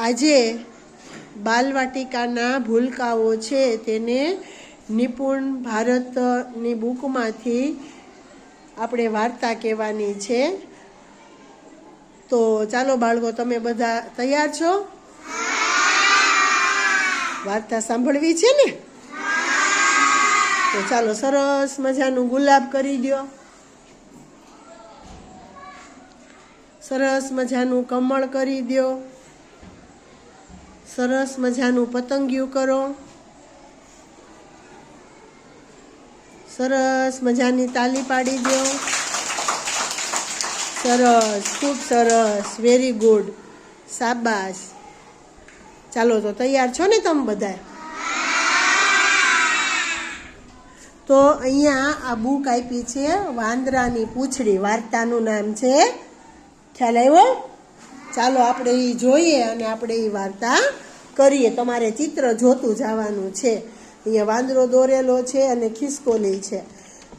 આજે બાલવાટિકાના ભૂલકાઓ છે તેને નિપુણ ભારતની બુકમાંથી આપણે વાર્તા કહેવાની છે. તો ચાલો બાળકો, તમે બધા તૈયાર છો? વાર્તા સાંભળવી છે ને? તો ચાલો સરસ મજાનું ગુલાબ કરી દો સરસ મજાનું કમળ કરી દો સરસ મજાનું પતંગિયું કરો. સરસ મજાની તાલી પાડી દો. સરસ, ખૂબ સરસ વેરી ગુડ સાબાસ ચાલો, તો તૈયાર છો ને તમે બધા તો અહીંયા આ બુક આપી છે, વાંદરાની પૂંછડી, વાર્તાનું નામ છે. ખ્યાલ આવ્યો? ચાલો, આપણે એ જોઈએ અને આપણે એ વાર્તા કરીએ, તમારે ચિત્ર જોતું જવાનું છે. અહીંયા વાંદરો દોરેલો છે અને ખિસકોલી છે.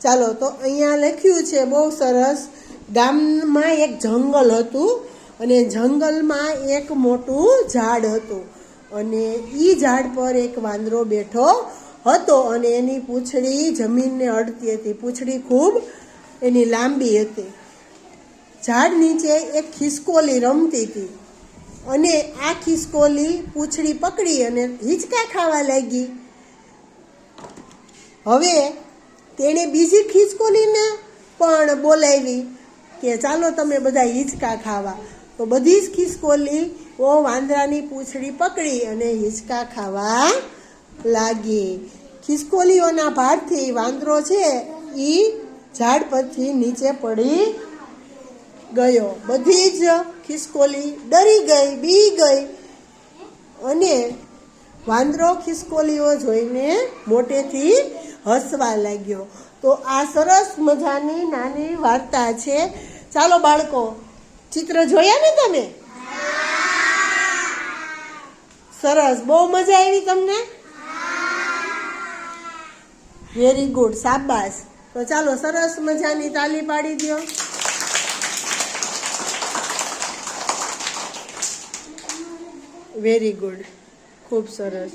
ચાલો, તો અહીંયા લખ્યું છે, બહુ સરસ, ગામમાં એક જંગલ હતું અને જંગલમાં એક મોટું ઝાડ હતું. અને એ ઝાડ પર એક વાંદરો બેઠો હતો અને એની પૂંછડી જમીનને અડતી હતી. પૂંછડી ખૂબ એની લાંબી હતી. ઝાડ નીચે એક ખિસકોલી રમતી હતી. અને આ ખિસકોલી પૂંછડી પકડી અને હિંચકા ખાવા લાગી. હવે તેણે બીજી ખિસકોલીને પણ બોલાવી કે ચાલો તમે બધા હિંચકા ખાવા. તો બધી જ ખિસકોલી ઓ વાંદરાની પૂંછડી પકડી અને હિંચકા ખાવા લાગી. ખિસકોલીઓના ભારથી વાંદરો છે એ ઝાડ પરથી નીચે પડી ગયો. બધી જ ખિસકોલી ડરી ગઈ, બી ગઈ. અને વાંદરો ખિસકોલીઓ જોઈને મોટેથી હસવા લાગ્યો. તો આ સરસ મજાની નાની વાર્તા છે. ચાલો બાળકો, ચિત્ર જોયા ને તમે? સરસ. બહુ મજા આવી તમને? વેરી ગુડ સાબાસ તો ચાલો સરસ મજાની તાલી પાડી દો વેરી ગુડ. ખૂબ સરસ.